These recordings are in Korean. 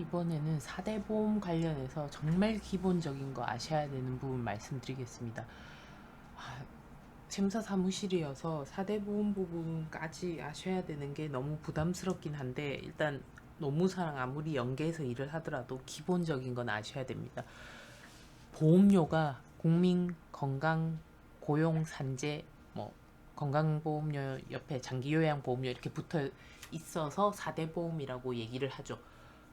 이번에는 4대 보험 관련해서 정말 기본적인 거 아셔야 되는 부분 말씀드리겠습니다. 아, 샘사 사무실이어서 4대 보험 부분까지 아셔야 되는 게 너무 부담스럽긴 한데 일단 노무사랑 아무리 연계해서 일을 하더라도 기본적인 건 아셔야 됩니다. 보험료가 국민 건강 고용 산재 뭐 건강보험료 옆에 장기요양보험료 이렇게 붙어 있어서 4대 보험이라고 얘기를 하죠.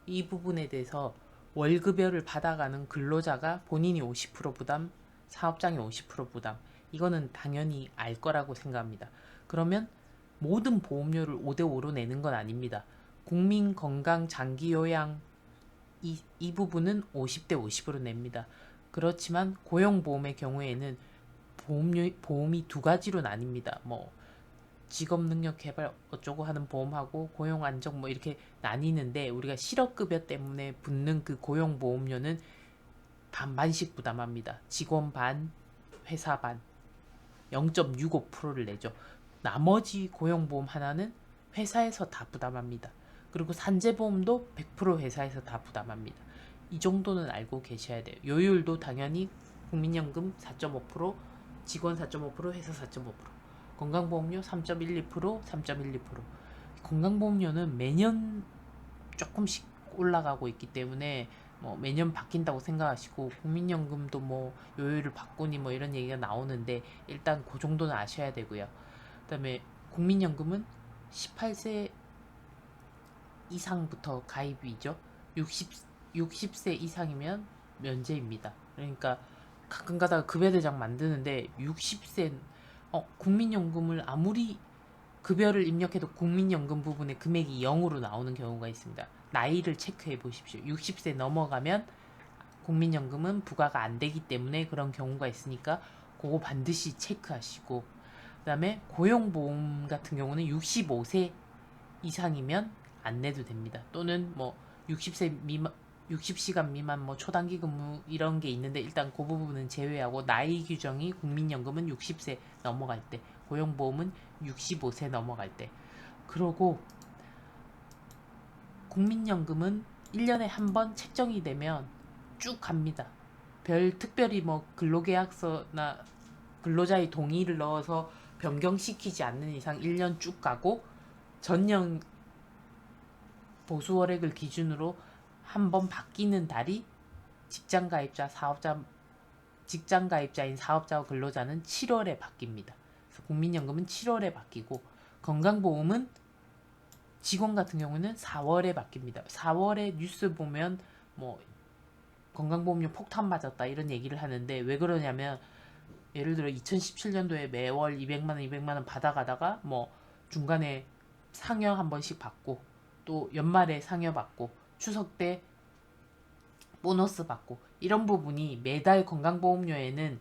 이 부분에 대해서 월급여를 받아가는 근로자가 본인이 50% 부담, 사업장이 50% 부담. 이거는 당연히 알 거라고 생각합니다. 그러면 모든 보험료를 5대5로 내는 건 아닙니다. 국민 건강 장기 요양 이, 이 부분은 50대 50으로 냅니다. 그렇지만 고용보험의 경우에는 보험료, 보험이 두 가지로 나뉩니다. 뭐 직업 능력 개발 어쩌고 하는 보험하고 고용 안정 뭐 이렇게 나뉘는데 우리가 실업급여 때문에 붙는 그 고용 보험료는 반반씩 부담합니다. 직원 반, 회사 반. 0.65%를 내죠. 나머지 고용보험 하나는 회사에서 다 부담합니다. 그리고 산재보험도 100% 회사에서 다 부담합니다. 이 정도는 알고 계셔야 돼요. 요율도 당연히 국민연금 4.5%, 직원 4.5%, 회사 4.5%, 건강보험료 3.12%, 3.12%. 건강보험료는 매년 조금씩 올라가고 있기 때문에 뭐 매년 바뀐다고 생각하시고 국민연금도 뭐 요율을 바꾸니 뭐 이런 얘기가 나오는데 일단 그 정도는 아셔야 되고요. 그다음에 국민연금은 18세 이상부터 가입이죠. 60 60세 이상이면 면제입니다. 그러니까 가끔 가다가 급여대장 만드는데 60세 어, 국민연금을 아무리 급여를 입력해도 국민연금 부분에 금액이 0으로 나오는 경우가 있습니다. 나이를 체크해 보십시오. 60세 넘어가면 국민연금은 부과가 안 되기 때문에 그런 경우가 있으니까 그거 반드시 체크하시고 그다음에 고용보험 같은 경우는 65세 이상이면 안 내도 됩니다. 또는 뭐 60세 미만 60시간 미만 뭐 초단기 근무 이런 게 있는데 일단 그 부분은 제외하고 나이 규정이 국민연금은 60세 넘어갈 때 고용보험은 65세 넘어갈 때 그러고 국민연금은 1년에 한 번 책정이 되면 쭉 갑니다. 별 특별히 뭐 근로계약서나 근로자의 동의를 넣어서 변경시키지 않는 이상 1년 쭉 가고 전년 보수월액을 기준으로 한 번 바뀌는 달이 직장 가입자, 사업자, 직장 가입자인 사업자와 근로자는 7월에 바뀝니다. 그래서 국민연금은 7월에 바뀌고 건강보험은 직원 같은 경우는 4월에 바뀝니다. 4월에 뉴스 보면 뭐 건강보험료 폭탄 맞았다 이런 얘기를 하는데 왜 그러냐면 예를 들어 2017년도에 매월 200만 원, 200만 원 받아가다가 뭐 중간에 상여 한 번씩 받고 또 연말에 상여 받고 추석 때 보너스 받고 이런 부분이 매달 건강보험료에는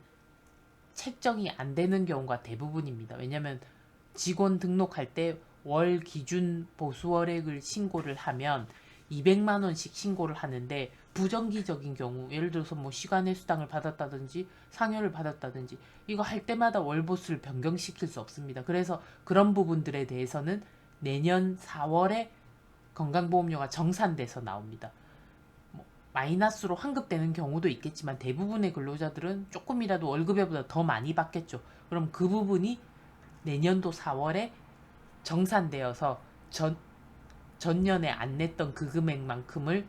책정이 안 되는 경우가 대부분입니다. 왜냐하면 직원 등록할 때 월 기준 보수월액을 신고를 하면 200만 원씩 신고를 하는데 부정기적인 경우 예를 들어서 뭐 시간의 수당을 받았다든지 상여를 받았다든지 이거 할 때마다 월보수를 변경시킬 수 없습니다. 그래서 그런 부분들에 대해서는 내년 4월에 건강보험료가 정산돼서 나옵니다. 뭐 마이너스로 환급되는 경우도 있겠지만 대부분의 근로자들은 조금이라도 월급여보다 더 많이 받겠죠. 그럼 그 부분이 내년도 4월에 정산되어서 전 전년에 안 냈던 그 금액만큼을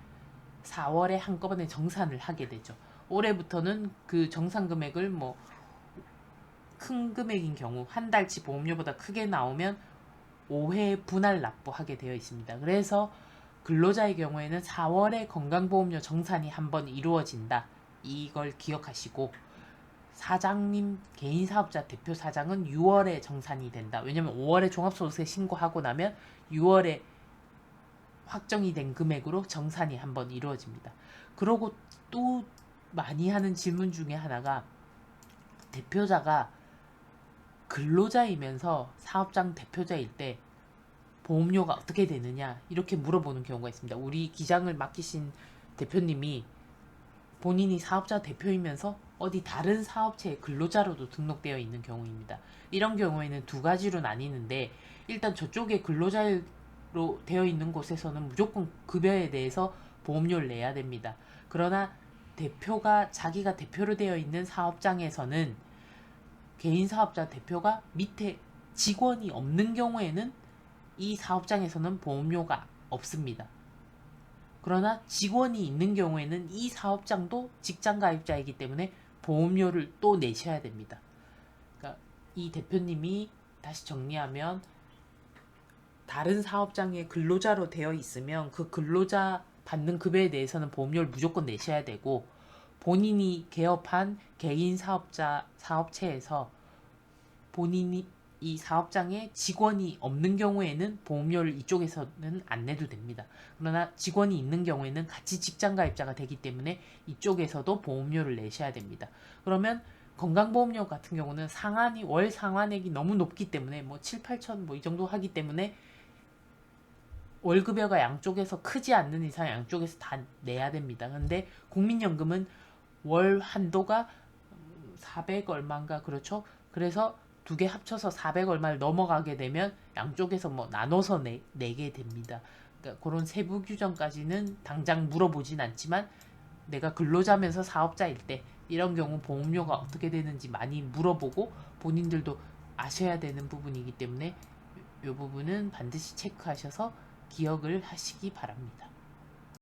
4월에 한꺼번에 정산을 하게 되죠. 올해부터는 그 정산 금액을 뭐 큰 금액인 경우 한 달치 보험료보다 크게 나오면 5회 분할 납부하게 되어 있습니다. 그래서 근로자의 경우에는 4월에 건강보험료 정산이 한번 이루어진다. 이걸 기억하시고 사장님 개인 사업자 대표 사장은 6월에 정산이 된다. 왜냐면 5월에 종합소득세 신고하고 나면 6월에 확정이 된 금액으로 정산이 한번 이루어집니다. 그러고 또 많이 하는 질문 중에 하나가 대표자가 근로자이면서 사업장 대표자일 때 보험료가 어떻게 되느냐 이렇게 물어보는 경우가 있습니다. 우리 기장을 맡기신 대표님이 본인이 사업자 대표이면서 어디 다른 사업체의 근로자로도 등록되어 있는 경우입니다. 이런 경우에는 두 가지로 나뉘는데 일단 저쪽에 근로자로 되어 있는 곳에서는 무조건 급여에 대해서 보험료를 내야 됩니다. 그러나 대표가 자기가 대표로 되어 있는 사업장에서는 개인 사업자 대표가 밑에 직원이 없는 경우에는 이 사업장에서는 보험료가 없습니다. 그러나 직원이 있는 경우에는 이 사업장도 직장 가입자이기 때문에 보험료를 또 내셔야 됩니다. 그러니까 이 대표님이 다시 정리하면 다른 사업장에 근로자로 되어 있으면 그 근로자 받는 급여에 대해서는 보험료를 무조건 내셔야 되고 본인이 개업한 개인 사업자 사업체에서 본인이 이 사업장에 직원이 없는 경우에는 보험료를 이쪽에서는 안 내도 됩니다. 그러나 직원이 있는 경우에는 같이 직장 가입자가 되기 때문에 이쪽에서도 보험료를 내셔야 됩니다. 그러면 건강보험료 같은 경우는 상한이 월 상한액이 너무 높기 때문에 뭐 7, 8천 뭐 이 정도 하기 때문에 월급여가 양쪽에서 크지 않는 이상 양쪽에서 다 내야 됩니다. 근데 국민연금은 월 한도가 400 얼마인가 그렇죠? 그래서 두 개 합쳐서 400 얼마를 넘어가게 되면 양쪽에서 뭐 나눠서 내, 내게 됩니다. 그러니까 그런 세부 규정까지는 당장 물어보진 않지만 내가 근로자면서 사업자일 때 이런 경우 보험료가 어떻게 되는지 많이 물어보고 본인들도 아셔야 되는 부분이기 때문에 이 부분은 반드시 체크하셔서 기억을 하시기 바랍니다.